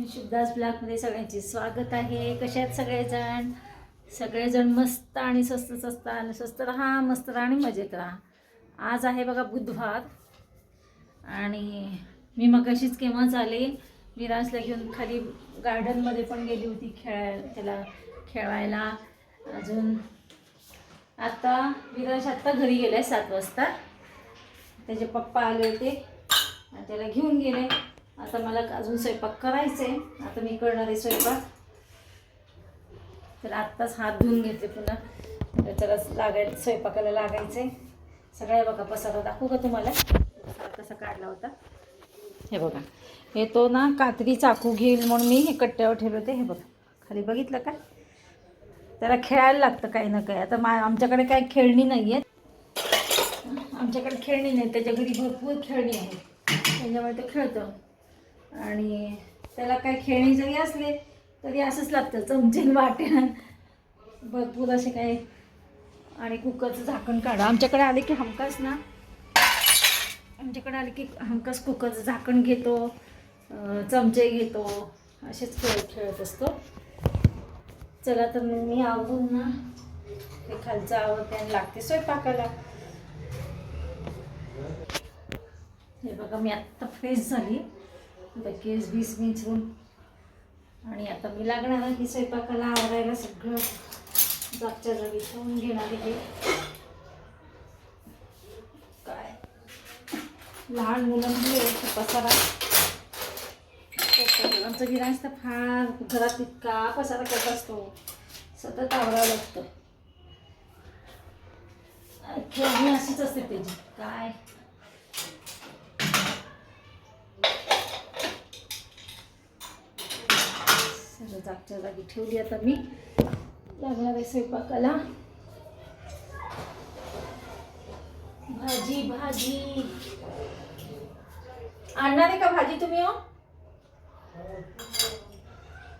Morning शुभदास ब्लॉगमध्ये सगळ्यांचे स्वागत आहे. कसे आहेत सगळेजण? सगळेजण मस्त आणि स्वस्त स्वस्त आणि स्वस्त राहा मस्त राहा आणि मजेत राहा. आज आहे बघा बुधवार आणि मी मगाशीच केव्हाच आले विराजला घेऊन खाली गार्डनमध्ये पण गेली होती खेळाय त्याला खेळायला. अजून आत्ता विराज आत्ता घरी गेलाय सात वाजता. त्याचे पप्पा आले होते त्याला घेऊन गेले. आता मला अजून स्वयंपाक करायचा आहे आता मी करणार आहे स्वयंपाक. तर आत्ताच हात धुवून घेतले पुन्हा. तर त्याला लागायला स्वयंपाकाला लागायचं आहे सगळ्या बघा पसारा दाखवू का तुम्हाला? पसारा कसा काढला होता? हे बघा. हे तो ना कात्री चाकू घेईल म्हणून मी हे कट्ट्यावर ठेवले होते. हे बघा. खाली बघितलं काय त्याला खेळायला लागतं काही ना काही. आता मा आमच्याकडे काय खेळणी नाही आहेत आमच्याकडे खेळणी नाही त्याच्या घरी भरपूर खेळणी आहे त्याच्यामुळे ते खेळतं. आणि त्याला काही खेळणी जरी असले तरी असंच लागतं चमचेन वाटेन भरपूर असे काही. आणि कुकरचं झाकण काढा. आमच्याकडे आले की हमकास ना. आमच्याकडे आले की हमकास कुकरचं झाकण घेतो चमचे घेतो असेच खेळ खेळत असतो. चला तर मग मी आवडून ना हे खालचं आवडते आणि लागते स्वयंपाकाला. हे बघा मी आत्ता फ्रेश झाली. आता केस बीस विंचरून आणि आता मी लागणार ही स्वयंपाकाला आवरायला सगळं. जागच्या जागी ठेवून घेणार आहे. काय? लहान मुलांनी पसारा. आमचं गिरायच तर फार घरात इतका पसारा करत असतो. सतत आवरावं लागतं. खेळणी अशीच असते त्याची. काय? सगळं जागच्या जागी ठेवली आता मी. लागणार आहे स्वयंपाकाला. भाजी भाजी. आणणार आहे का भाजी तुम्ही हो?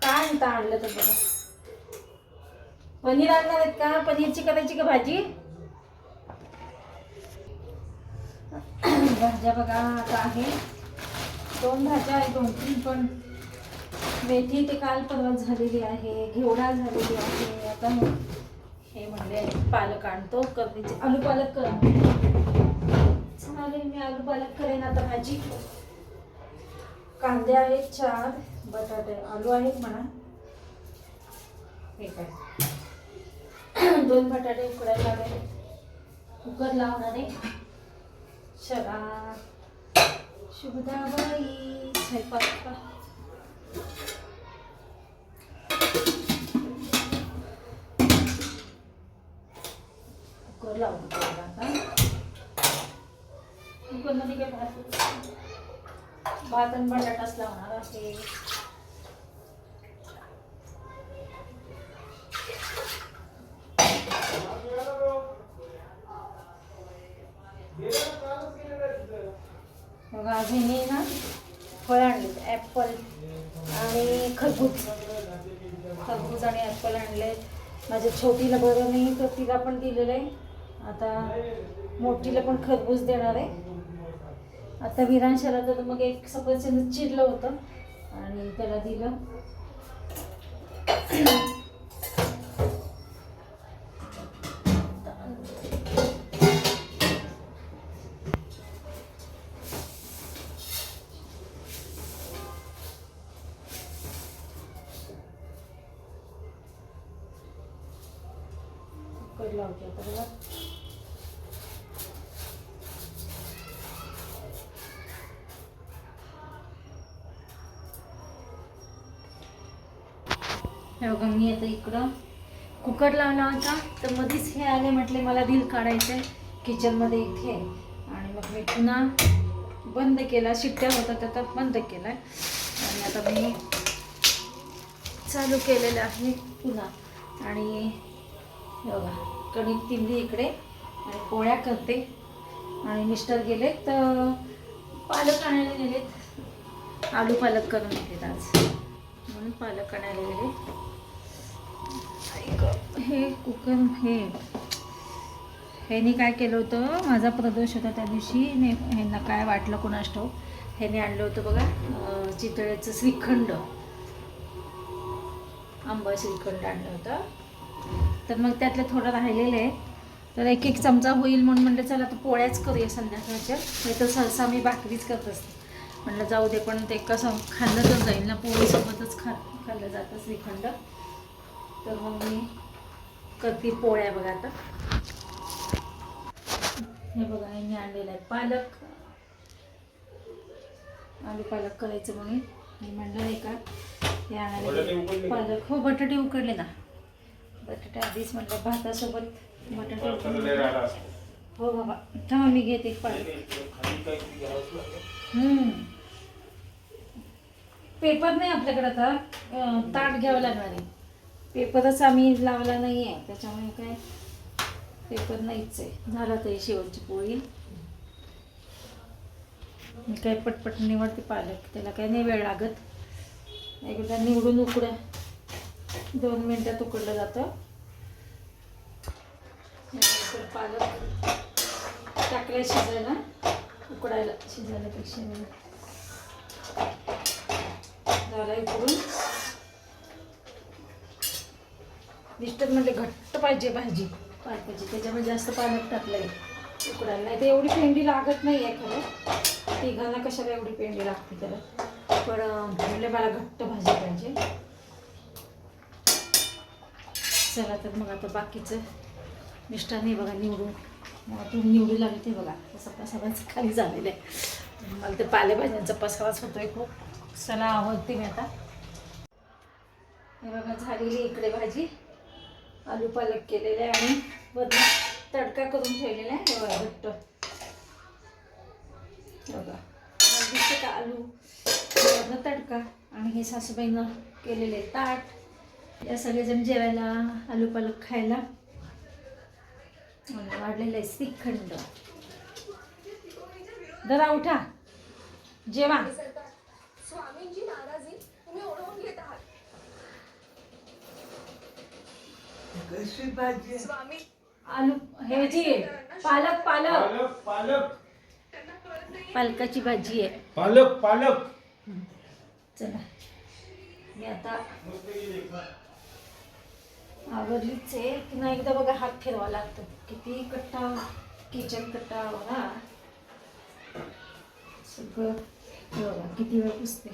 काय म्हणता आणलं तर बघा पनीर आणणार आहेत का? पनीरची करायची का भाजी? भाज्या बघा आता आहे. दोन भाज्या आहे दोन तीन पण. मेथी ते काल परवा झालेली आहे घेवडा झालेली आहे. आता हे म्हणले पालक आणतो करणीचे आलू पालक कर. चालेल मी आलू पालक करेन आता भाजी. कांदे आहेत चार बटाटे आलू आहेत म्हणा. हे काय? दोन बटाटे उकडायला लागले. कुकर लावणार आहे. चला. शुभदाबाई स्वयंपाक कुकर लावून कुकरमध्ये काय भात भात आणि बटाटाच लावणार आहे बघा आज मी ना फळ आणले ॲपल आणि खरबूज खरबूज आणि ॲपल आणले माझ्या छोटीला बरं नाही तर तिला पण दिलेलं आहे. आता मोठीला पण खरबूज देणार आहे. आता विरांशाला तर मग एक सफरचंद चिरलं होतं. आणि त्याला दिलं. कुकर लावते आता बघा. हे बघा मी आता इकडं कुकर लावला होता. तर मध्येच हे आले म्हटले मला बिल काढायचं आहे किचनमध्ये इथे. आणि मग मी पुन्हा बंद केला. शिट्ट्या होतात आता बंद केला आणि आता मी चालू केलेलं आहे पुन्हा. आणि बघा कणिक तिंबली इकडे. आणि पोळ्या करते. आणि मिस्टर गेले तर पालक आणायला गेलेत. आलू पालक करून घेतलेत आज. म्हणून पालक आणायला गेले. हे कुकर हे ह्यानी काय केलं होतं? माझा प्रदोष होता त्या दिवशी. ह्यांना काय वाटलं कोणास ह्याने आणलं होतं बघा चितळ्याचं चितळेचं श्रीखंड. आंबा श्रीखंड आणलं होतं. तर मग त्यातलं थोडं राहिलेलं आहे तर एक एक चमचा होईल म्हणून म्हणलं चला तर पोळ्याच करूया संध्याकाळच्या. नाही तर सहसा मी भाकरीच करत असते. म्हणलं जाऊ दे पण ते कसं खाल्लं तर जाईल ना पोळीसोबतच खा खाल्लं जातं श्रीखंड. तर मग मी करते पोळ्या बघा आता. हे बघा यांनी आणलेलं आहे पालक. आलू पालक करायचं म्हणून. मी म्हणलं नाही का हे आणायला? पालक. हो बटाटे उकडले ना. बटाटे आधीच म्हटलं भातासोबत बटाटे. हो बाबा थांबा मी घेते एक. पेपर नाही आपल्याकडे आता. ताट घ्यावं लागणार आहे. पेपरच आम्ही लावला नाही आहे त्याच्यामुळे काय? पेपर नाहीच आहे. झाला तर शेवटची पोळी. मी काय पटपट निवडते पालक. त्याला काय नाही वेळ लागत. एकदा निवडून उकड्या दोन मिनटात उकडलं जातं. यानंतर पालक टाकलं शिजायला उकडायला शिजायलापेक्षा पेक्षा झाला उकडून मिस्टर म्हणजे घट्ट पाहिजे भाजी. पालकाची त्याच्यामध्ये जास्त पालक टाकलंय. उकडायला नाही तर एवढी पेंडी लागत नाही आहे खरं. तिघांना कशाला एवढी पेंडी लागते त्याला पण म्हणजे मला घट्ट भाजी पाहिजे. चला तर मग आता बाकीचं मिष्टाने बघा निवडून. मग तुम्ही निवडू लागले ते बघा. तसं पसावाच खाली झालेलं आहे. मला ते पालेभाज्यांचा पसावाच होतोय खूप. चला आवडते मी आता. हे बघा झालेली इकडे भाजी. आलू पालक केलेले आहे आणि बदला तडका करून ठेवलेला आहे. हे बघा घट्ट. बघा. दिसतं का आलू तडका आणि हे सासूबाईनं केलेले ताट. या सगळेजण जेवायला आलू पालक खायला वाढलेलं आहे श्रीखंड. जरा उठा. जेवा. स्वामींची नाराजी तुम्ही ओढवून घेत आहात. कशी भाजी? स्वामी. आलू हे जी पालक पालक. पालक पालकाची भाजी आहे. पालक पालक. चला. मी आता आवडलीच आहे. पुन्हा एकदा बघा हात फिरवा लागतो. किती कट्टा किचन कट्टा बघा. सगळं बघा किती वेळ पुसते.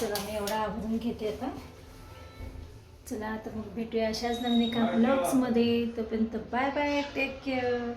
चला मी एवढा आवरून घेते आता. चला आता मग भेटूया अशाच नवीन एका ब्लॉग्समध्ये तोपर्यंत बाय बाय टेक केअर